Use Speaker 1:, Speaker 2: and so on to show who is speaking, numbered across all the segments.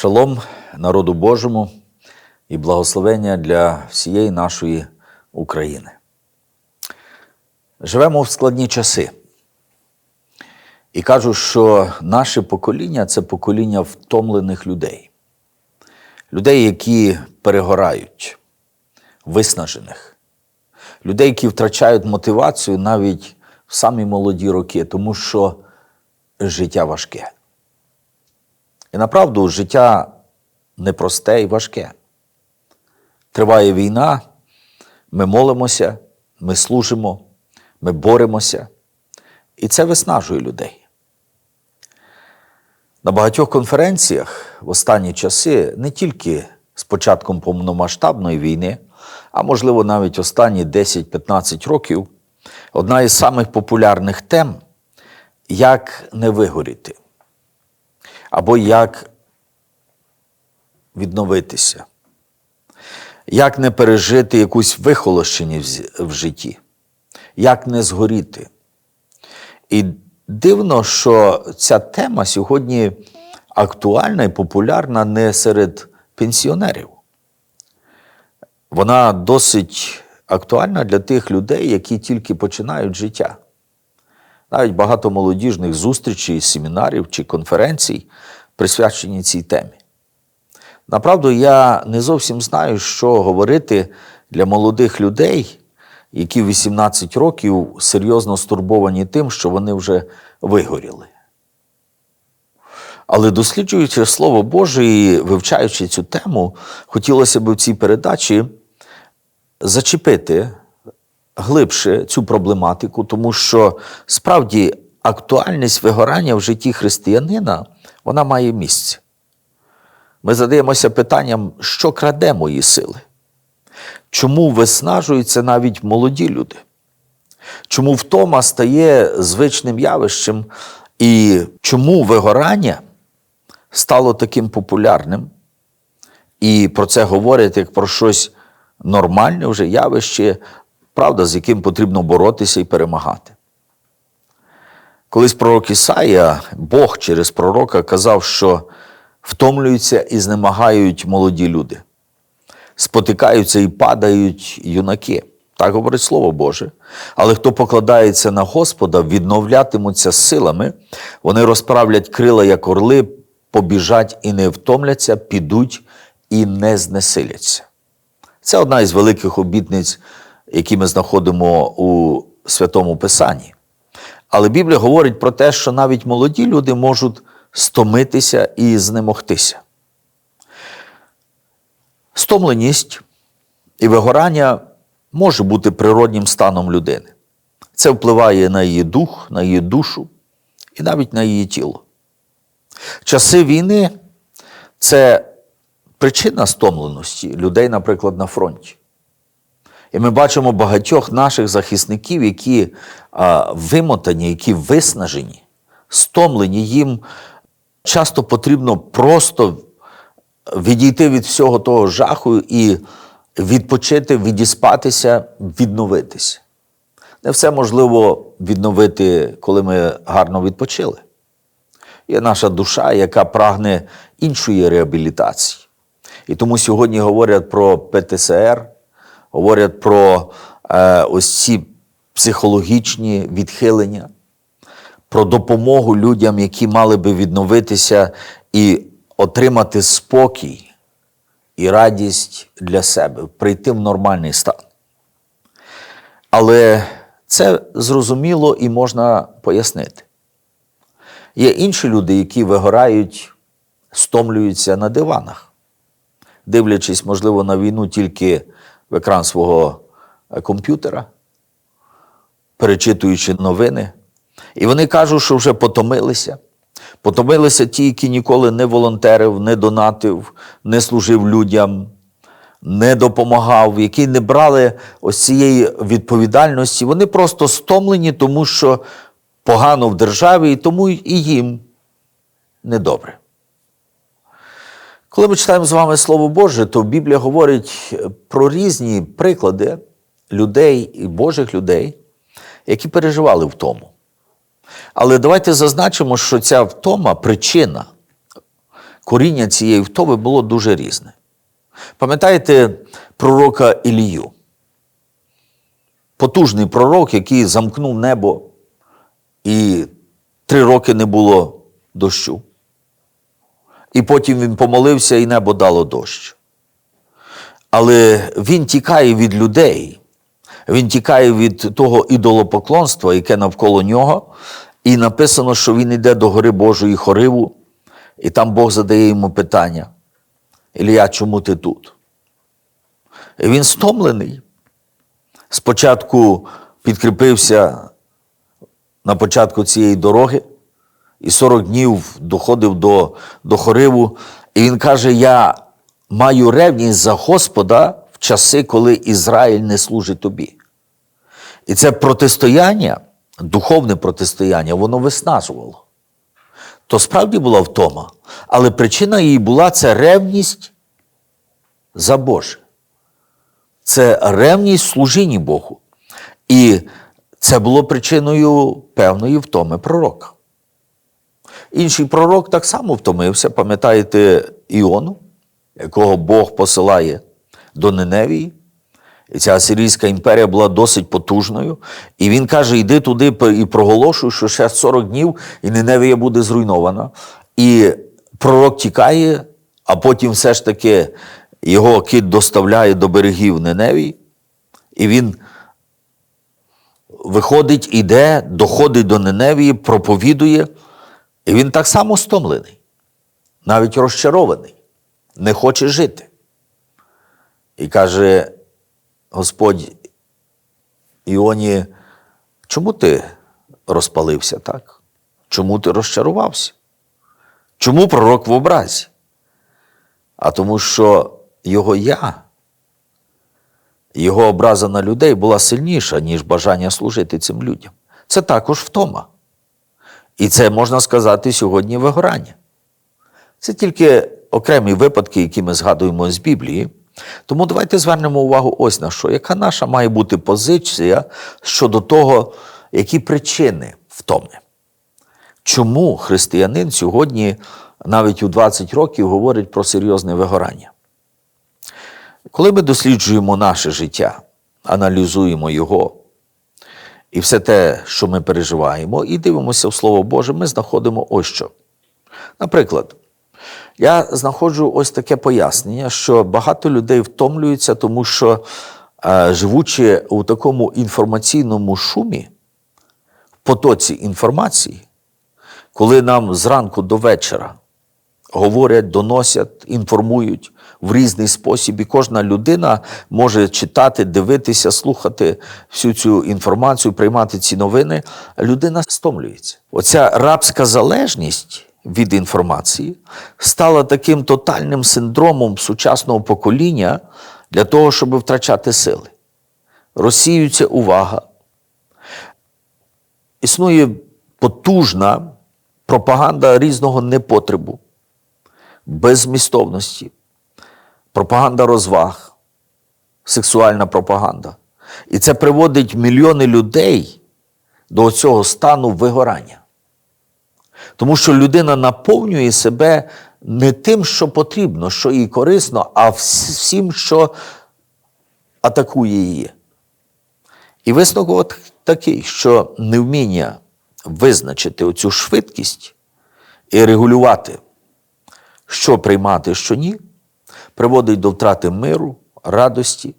Speaker 1: Шалом народу Божому і благословення для всієї нашої України. Живемо в складні часи. І кажу, що наше покоління це покоління втомлених людей, людей, які перегорають, виснажених, людей, які втрачають мотивацію навіть в самі молоді роки, тому що життя важке. І направду життя непросте і важке. Триває війна, ми молимося, ми служимо, ми боремося, і це виснажує людей. На багатьох конференціях в останні часи не тільки з початком повномасштабної війни, а можливо навіть останні 10-15 років, одна із самих популярних тем як не вигоріти, або як відновитися, як не пережити якусь вихолощеність в житті, як не згоріти. І дивно, що ця тема сьогодні актуальна і популярна не серед пенсіонерів. Вона досить актуальна для тих людей, які тільки починають життя. Навіть багато молодіжних зустрічей, семінарів чи конференцій присвячені цій темі. Направду, я не зовсім знаю, що говорити для молодих людей, які 18 років серйозно стурбовані тим, що вони вже вигоріли. Але досліджуючи Слово Боже і вивчаючи цю тему, хотілося б в цій передачі зачепити глибше цю проблематику, тому що справді актуальність вигорання в житті християнина вона має місце. Ми задаємося питанням, що краде мої сили? Чому виснажуються навіть молоді люди? Чому втома стає звичним явищем? І чому вигорання стало таким популярним? І про це говорять як про щось нормальне вже явище, правда, з яким потрібно боротися і перемагати. Колись пророк Ісаїя, Бог через пророка казав, що втомлюються і знемагають молоді люди, спотикаються і падають юнаки. Так говорить Слово Боже. Але хто покладається на Господа, відновлятимуться силами, вони розправлять крила, як орли, побіжать і не втомляться, підуть і не знесиляться. Це одна із великих обітниць, які ми знаходимо у Святому Писанні. Але Біблія говорить про те, що навіть молоді люди можуть стомитися і знемогтися. Стомленість і вигорання може бути природнім станом людини. Це впливає на її дух, на її душу і навіть на її тіло. Часи війни це причина стомленості людей, наприклад, на фронті. І ми бачимо багатьох наших захисників, які а, вимотані, які виснажені, стомлені. Їм часто потрібно просто відійти від всього того жаху і відпочити, відіспатися, відновитися. Не все можливо відновити, коли ми гарно відпочили. Є наша душа, яка прагне іншої реабілітації. І тому сьогодні говорять про ПТСР, говорять про е, ось ці психологічні відхилення, про допомогу людям, які мали би відновитися і отримати спокій і радість для себе, прийти в нормальний стан. Але це зрозуміло і можна пояснити. Є інші люди, які вигорають, стомлюються на диванах, дивлячись, можливо, на війну тільки в екран свого е, комп'ютера, перечитуючи новини. І вони кажуть, що вже потомилися. Потомилися ті, які ніколи не волонтерив, не донатив, не служив людям, не допомагав, які не брали ось цієї відповідальності. Вони просто стомлені, тому що погано в державі, і тому і їм недобре. Коли ми читаємо з вами Слово Боже, то Біблія говорить про різні приклади людей і Божих людей, які переживали втому. Але давайте зазначимо, що ця втома причина коріння цієї втоми було дуже різне. Пам'ятаєте пророка Ілію? Потужний пророк, який замкнув небо, і три роки не було дощу. І потім він помолився, і небо дало дощ. Але він тікає від людей, він тікає від того ідолопоклонства, яке навколо нього, і написано, що він йде до гори Божої Хориву, і там Бог задає йому питання: Ілія, чому ти тут? І він стомлений. Спочатку підкріпився на початку цієї дороги, і 40 днів доходив до, до Хориву, і він каже: Я маю ревність за Господа в часи, коли Ізраїль не служить тобі. І це протистояння, духовне протистояння, воно виснажувало. То справді була втома, але причина її була це ревність за Боже. Це ревність служінні Богу. І це було причиною певної втоми пророка. Інший пророк так само втомився, пам'ятаєте Іону, якого Бог посилає до Неневії. І ця Асирійська імперія була досить потужною. І він каже: йди туди і проголошуй, що ще 40 днів, і Неневія буде зруйнована. І пророк тікає, а потім все ж таки його кіт доставляє до берегів Неневії, і він виходить, іде, доходить до Неневії, проповідує, і він так само стомлений, навіть розчарований, не хоче жити. І каже Господь Іоні, чому ти розпалився так? Чому ти розчарувався? Чому пророк в образі? А тому, що його я, його образа на людей була сильніша, ніж бажання служити цим людям. Це також втома. І це можна сказати сьогодні вигорання. Це тільки окремі випадки, які ми згадуємо з Біблії. Тому давайте звернемо увагу ось на що, яка наша має бути позиція щодо того, які причини втоми. Чому християнин сьогодні навіть у 20 років говорить про серйозне вигорання? Коли ми досліджуємо наше життя, аналізуємо його і все те, що ми переживаємо, і дивимося в Слово Боже, ми знаходимо ось що. Наприклад, я знаходжу ось таке пояснення, що багато людей втомлюються, тому що, е, живучи у такому інформаційному шумі, в потоці інформації, коли нам зранку до вечора говорять, доносять, інформують в різний спосіб, і кожна людина може читати, дивитися, слухати всю цю інформацію, приймати ці новини, людина стомлюється. Оця рабська залежність від інформації стала таким тотальним синдромом сучасного покоління для того, щоб втрачати сили. Розсіюється увага. Існує потужна пропаганда різного непотребу, беззмістовності, пропаганда розваг, сексуальна пропаганда. І це приводить мільйони людей до цього стану вигорання. Тому що людина наповнює себе не тим, що потрібно, що їй корисно, а всім, що атакує її. І висновок от такий, що невміння визначити оцю швидкість і регулювати, що приймати, що ні, приводить до втрати миру, радості,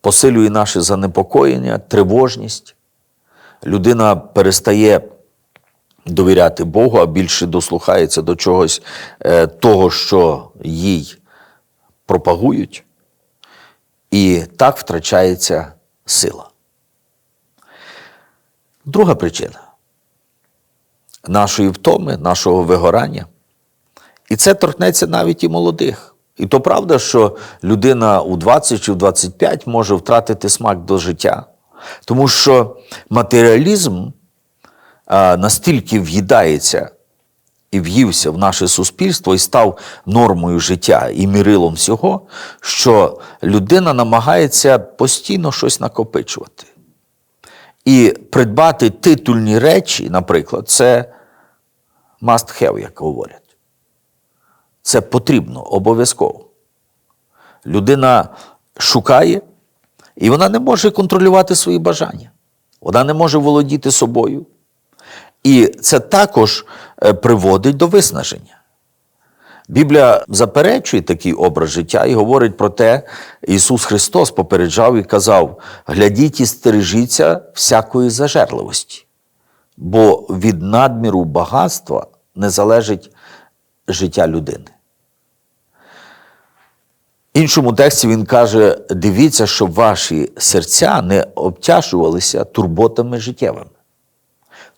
Speaker 1: посилює наше занепокоєння, тривожність. Людина перестає довіряти Богу, а більше дослухається до чогось е, того, що їй пропагують, і так втрачається сила. Друга причина нашої втоми, нашого вигорання. І це торкнеться навіть і молодих. І то правда, що людина у 20 чи в 25 може втратити смак до життя. Тому що матеріалізм настільки в'їдається і в'ївся в наше суспільство і став нормою життя і мірилом всього, що людина намагається постійно щось накопичувати. І придбати титульні речі, наприклад, це must have, як говорять. Це потрібно обов'язково. Людина шукає, і вона не може контролювати свої бажання. Вона не може володіти собою. І це також е, приводить до виснаження. Біблія заперечує такий образ життя і говорить про те, Ісус Христос попереджав і казав: глядіть і стережіться всякої зажерливості, бо від надміру багатства не залежить життя людини. В іншому тексті він каже: дивіться, щоб ваші серця не обтяжувалися турботами життєвими.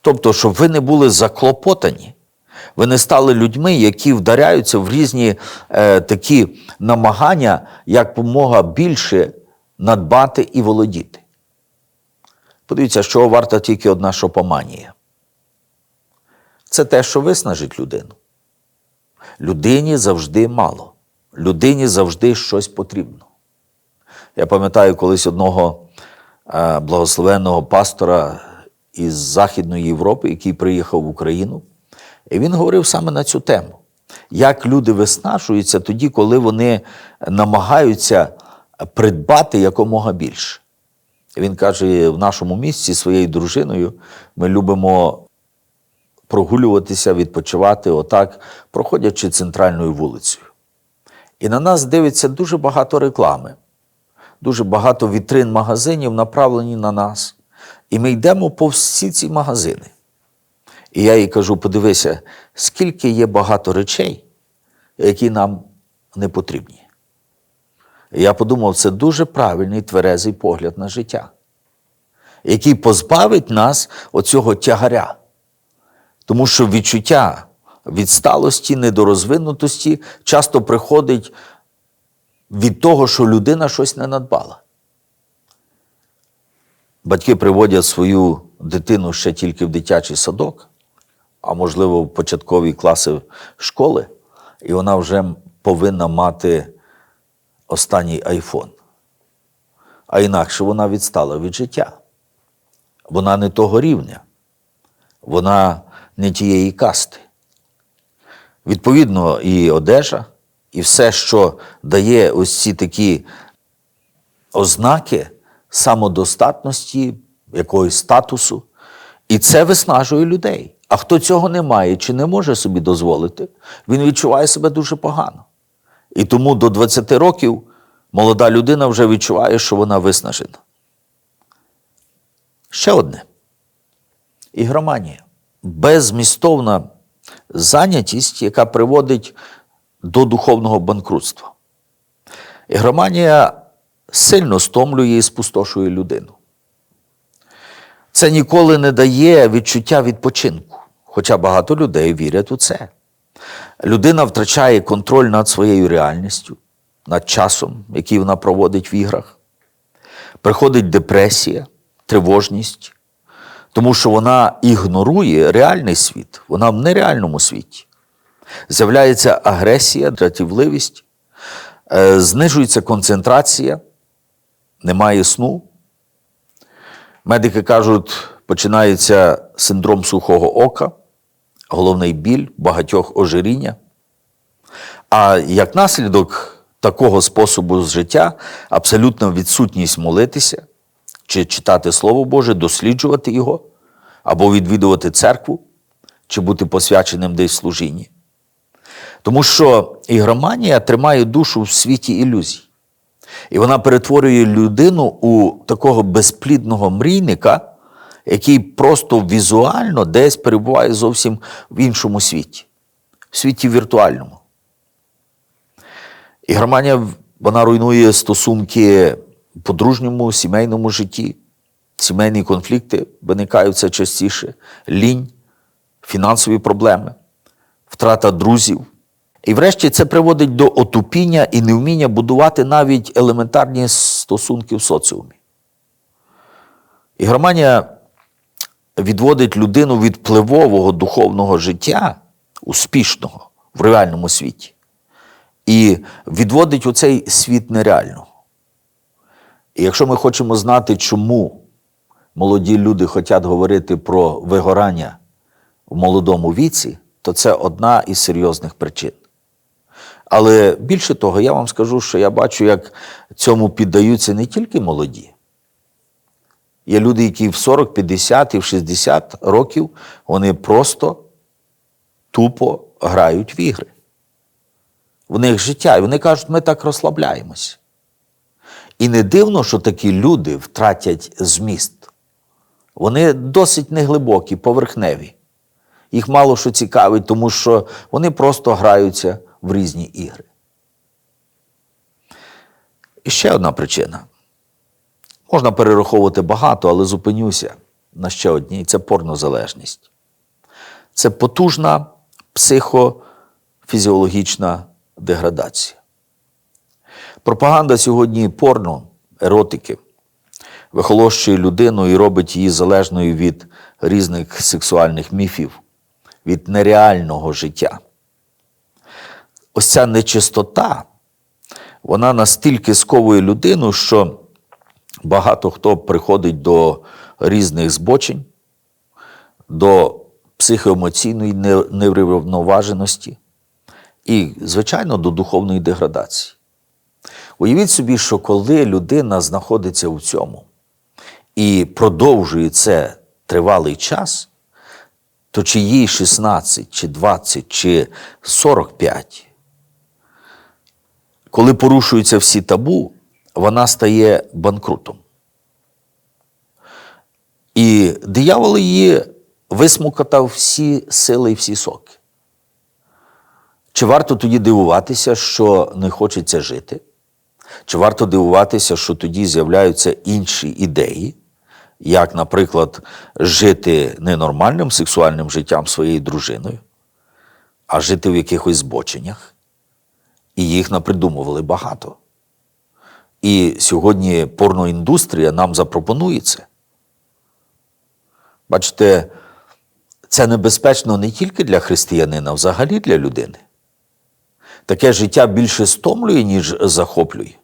Speaker 1: Тобто, щоб ви не були заклопотані, ви не стали людьми, які вдаряються в різні е, такі намагання якомога більше надбати і володіти. Подивіться, що варта тільки одна шопоманія. Це те, що виснажить людину. Людині завжди мало. Людині завжди щось потрібно. Я пам'ятаю колись одного е, благословенного пастора із Західної Європи, який приїхав в Україну, і він говорив саме на цю тему. Як люди виснажуються тоді, коли вони намагаються придбати якомога більше. Він каже: в нашому місті своєю дружиною ми любимо прогулюватися, відпочивати, отак, проходячи центральною вулицею. І на нас дивиться дуже багато реклами, дуже багато вітрин магазинів направлені на нас. І ми йдемо по всі ці магазини. І я їй кажу: подивися, скільки є багато речей, які нам не потрібні. І я подумав, це дуже правильний тверезий погляд на життя, який позбавить нас оцього тягаря. Тому що відчуття відсталості, недорозвинутості часто приходить від того, що людина щось не надбала. Батьки приводять свою дитину ще тільки в дитячий садок, а можливо, в початкові класи школи, і вона вже повинна мати останній айфон. А інакше вона відстала від життя. Вона не того рівня, вона не тієї касти. Відповідно, і одежа, і все, що дає ось ці такі ознаки самодостатності, якогось статусу. І це виснажує людей. А хто цього не має чи не може собі дозволити, він відчуває себе дуже погано. І тому до 20 років молода людина вже відчуває, що вона виснажена. Ще одне. Ігроманія. Безмістовна зайнятість, яка приводить до духовного банкрутства. Ігроманія сильно стомлює і спустошує людину. Це ніколи не дає відчуття відпочинку, хоча багато людей вірять у це. Людина втрачає контроль над своєю реальністю, над часом, який вона проводить в іграх. Приходить депресія, тривожність, тому що вона ігнорує реальний світ, вона в нереальному світі. З'являється агресія, дратівливість, е, знижується концентрація, немає сну. Медики кажуть, починається синдром сухого ока, головний біль, багатьох ожиріння. А як наслідок такого способу життя абсолютна відсутність молитися чи читати Слово Боже, досліджувати його, або відвідувати церкву, чи бути посвяченим десь служінні. Тому що ігроманія тримає душу в світі ілюзій. І вона перетворює людину у такого безплідного мрійника, який просто візуально десь перебуває зовсім в іншому світі, в світі віртуальному. Ігроманія вона руйнує стосунки подружньому, сімейному житті. Сімейні конфлікти виникають все частіше, лінь, фінансові проблеми, втрата друзів. І врешті це приводить до отупіння і невміння будувати навіть елементарні стосунки в соціумі. Ігроманія відводить людину від впливового духовного життя, успішного в реальному світі, і відводить у цей світ нереального. І якщо ми хочемо знати, чому молоді люди хочуть говорити про вигорання в молодому віці, то це одна із серйозних причин. Але більше того, я вам скажу, що я бачу, як цьому піддаються не тільки молоді. Є люди, які в 40, 50 і в 60 років вони просто тупо грають в ігри. В них життя, і вони кажуть, ми так розслабляємось. І не дивно, що такі люди втратять зміст. Вони досить неглибокі, поверхневі. Їх мало що цікавить, тому що вони просто граються в різні ігри. І ще одна причина. Можна перераховувати багато, але зупинюся на ще одній це порнозалежність. Це потужна психофізіологічна деградація. Пропаганда сьогодні порно, еротики, вихолощує людину і робить її залежною від різних сексуальних міфів, від нереального життя. Ось ця нечистота, вона настільки сковує людину, що багато хто приходить до різних збочень, до психоемоційної неврівноваженості і, звичайно, до духовної деградації. Уявіть собі, що коли людина знаходиться у цьому і продовжує це тривалий час, то чи їй 16, чи 20, чи 45, коли порушуються всі табу, вона стає банкрутом. І диявол її висмукатав всі сили і всі соки. Чи варто тоді дивуватися, що не хочеться жити? Чи варто дивуватися, що тоді з'являються інші ідеї, як, наприклад, жити не нормальним сексуальним життям своєю дружиною, а жити в якихось збоченнях? І їх напридумували багато. І сьогодні порноіндустрія нам запропонує це. Бачите, це небезпечно не тільки для християнина, а взагалі для людини. Таке життя більше стомлює, ніж захоплює.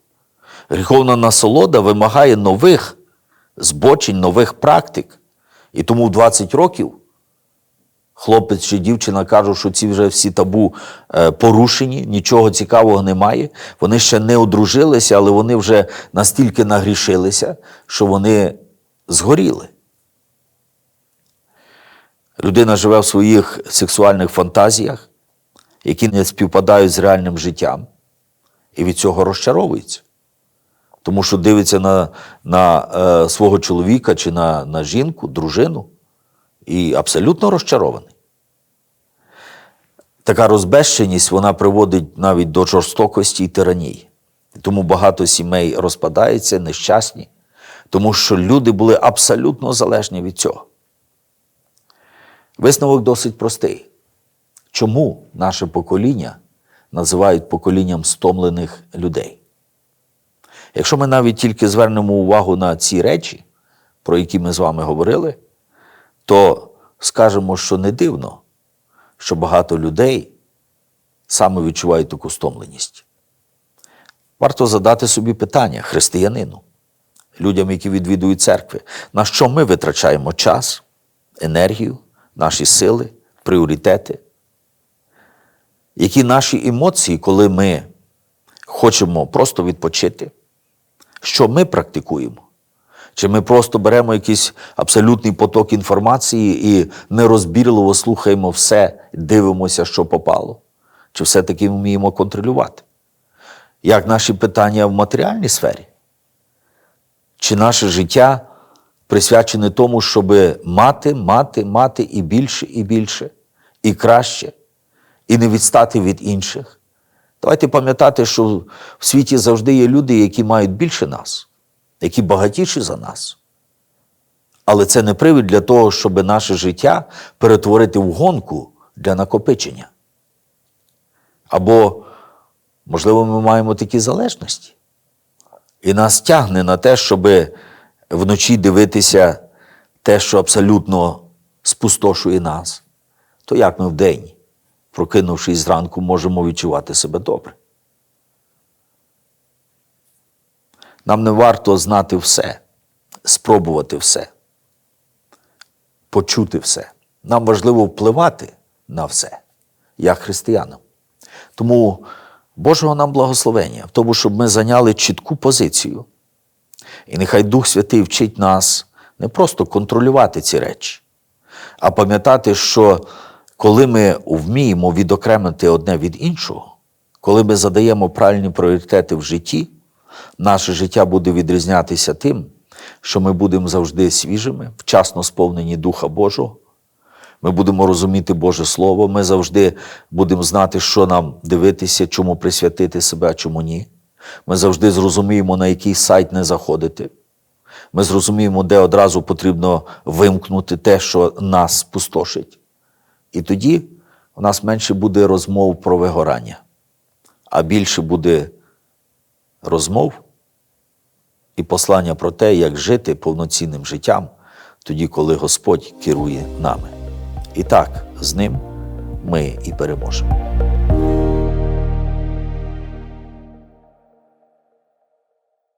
Speaker 1: Гріховна насолода вимагає нових збочень, нових практик. І тому в 20 років хлопець чи дівчина кажуть, що ці вже всі табу е, порушені, нічого цікавого немає. Вони ще не одружилися, але вони вже настільки нагрішилися, що вони згоріли. Людина живе в своїх сексуальних фантазіях, які не співпадають з реальним життям, і від цього розчаровується. Тому що дивиться на, на е, свого чоловіка чи на, на жінку, дружину, і абсолютно розчарований. Така розбещеність вона приводить навіть до жорстокості і тиранії. Тому багато сімей розпадається, нещасні, тому що люди були абсолютно залежні від цього. Висновок досить простий. Чому наше покоління називають поколінням стомлених людей? Якщо ми навіть тільки звернемо увагу на ці речі, про які ми з вами говорили, то скажемо, що не дивно, що багато людей саме відчувають таку стомленість. Варто задати собі питання християнину, людям, які відвідують церкви, на що ми витрачаємо час, енергію, наші сили, пріоритети? Які наші емоції, коли ми хочемо просто відпочити? Що ми практикуємо? Чи ми просто беремо якийсь абсолютний поток інформації і нерозбірливо слухаємо все, дивимося, що попало? Чи все-таки вміємо контролювати? Як наші питання в матеріальній сфері? Чи наше життя присвячене тому, щоб мати, мати, мати і більше, і більше, і краще, і не відстати від інших? Давайте пам'ятати, що в світі завжди є люди, які мають більше нас, які багатіші за нас. Але це не привід для того, щоб наше життя перетворити в гонку для накопичення. Або, можливо, ми маємо такі залежності. І нас тягне на те, щоб вночі дивитися те, що абсолютно спустошує нас. То як ми вдень, прокинувшись зранку, можемо відчувати себе добре? Нам не варто знати все, спробувати все, почути все. Нам важливо впливати на все, як християнам. Тому Божого нам благословення в тому, щоб ми зайняли чітку позицію. І нехай Дух Святий вчить нас не просто контролювати ці речі, а пам'ятати, що коли ми вміємо відокремити одне від іншого, коли ми задаємо правильні пріоритети в житті, наше життя буде відрізнятися тим, що ми будемо завжди свіжими, вчасно сповнені Духа Божого. Ми будемо розуміти Боже Слово, ми завжди будемо знати, що нам дивитися, чому присвятити себе, а чому ні. Ми завжди зрозуміємо, на який сайт не заходити. Ми зрозуміємо, де одразу потрібно вимкнути те, що нас спустошить. І тоді у нас менше буде розмов про вигорання, а більше буде розмов і послання про те, як жити повноцінним життям, тоді, коли Господь керує нами. І так, з ним ми і переможемо.